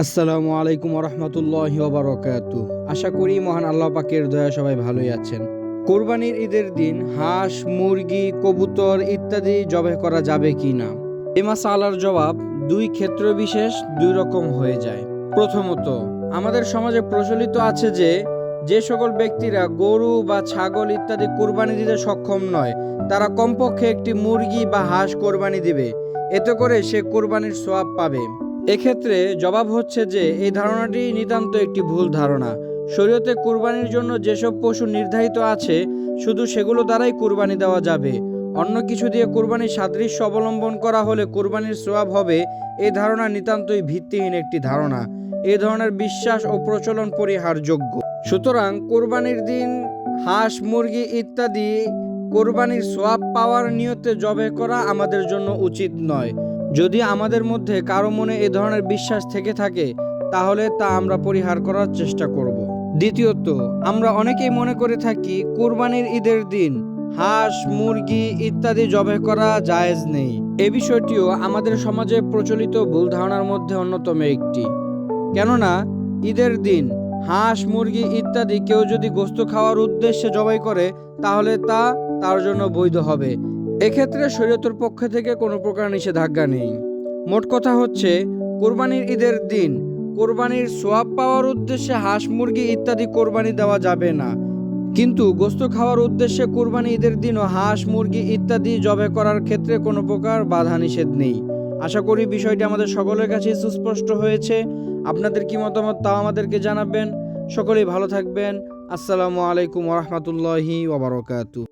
আসসালামু আলাইকুম রহমতুল্লাহ বারকাতু আশা করি মহান আল্লাহ পাকের দয়া সবাই ভালোই আছেন। কোরবানির ঈদের দিন হাঁস, মুরগি, কবুতর ইত্যাদি জবাই করা যাবে কি না? এ মাসালার জবাব দুই ক্ষেত্র বিশেষ, দুই রকম হয়ে যায়। প্রথমত, আমাদের সমাজে প্রচলিত আছে যে যে সকল ব্যক্তিরা গরু বা ছাগল ইত্যাদি কোরবানি দিতে সক্ষম নয়, তারা কমপক্ষে একটি মুরগি বা হাঁস কোরবানি দিবে। এতে করে সে কোরবানির সোয়াব পাবে। এক্ষেত্রে জবাব হচ্ছে যে এই ধারণাটি নিতান্ত একটি ভুল ধারণা। শরীয়তে কুরবানির জন্য যেসব পশু নির্ধারিত আছে, শুধু সেগুলো দ্বারাই কুরবানি দেওয়া যাবে। অন্য কিছু দিয়ে কুরবানির সাদৃশ্য অবলম্বন করা হলে কুরবানির সোয়াব হবে এই ধারণা নিতান্তই ভিত্তিহীন একটি ধারণা। এই ধরনের বিশ্বাস ও প্রচলন পরিহারযোগ্য। সুতরাং কোরবানির দিন হাঁস, মুরগি ইত্যাদি কোরবানির সোয়াব পাওয়ার নিয়তে জবে করা আমাদের জন্য উচিত নয়। যদি আমাদের মধ্যে কারও মনে এ ধরনের বিশ্বাস থেকে থাকে, তাহলে তা আমরা পরিহার করার চেষ্টা করব। দ্বিতীয়ত, আমরা অনেকেই মনে করে থাকি কোরবানির ঈদের দিন হাঁস, মুরগি ইত্যাদি জবে করা জায়েজ নেই। এ বিষয়টিও আমাদের সমাজে প্রচলিত ভুল ধারণার মধ্যে অন্যতম একটি। কেননা, ঈদের দিন হাঁস, মুরগি ইত্যাদি কেউ যদি গোস্ত খাওয়ার উদ্দেশ্যে জবাই করে, তাহলে তা তার জন্য বৈধ হবে। এক্ষেত্রে শরীয়তের পক্ষ থেকে কোনো প্রকার নিষেধাজ্ঞা নেই। মোট কথা হচ্ছে, কোরবানির ঈদের দিন কোরবানির সোয়াব পাওয়ার উদ্দেশ্যে হাঁস, মুরগি ইত্যাদি কোরবানি দেওয়া যাবে না। কিন্তু গোস্ত খাওয়ার উদ্দেশ্যে কোরবানি ঈদের দিনও হাঁস, মুরগি ইত্যাদি জবে করার ক্ষেত্রে কোনো প্রকার বাধা নিষেধ নেই। আশা করি বিষয়টি আমাদের সকলের কাছে সুস্পষ্ট হয়েছে। আপনাদের কি মতামত তাও আমাদেরকে জানাবেন। সকলেই ভালো থাকবেন। আসসালামু আলাইকুম রহমতুল্লাহি ওবরাকাতু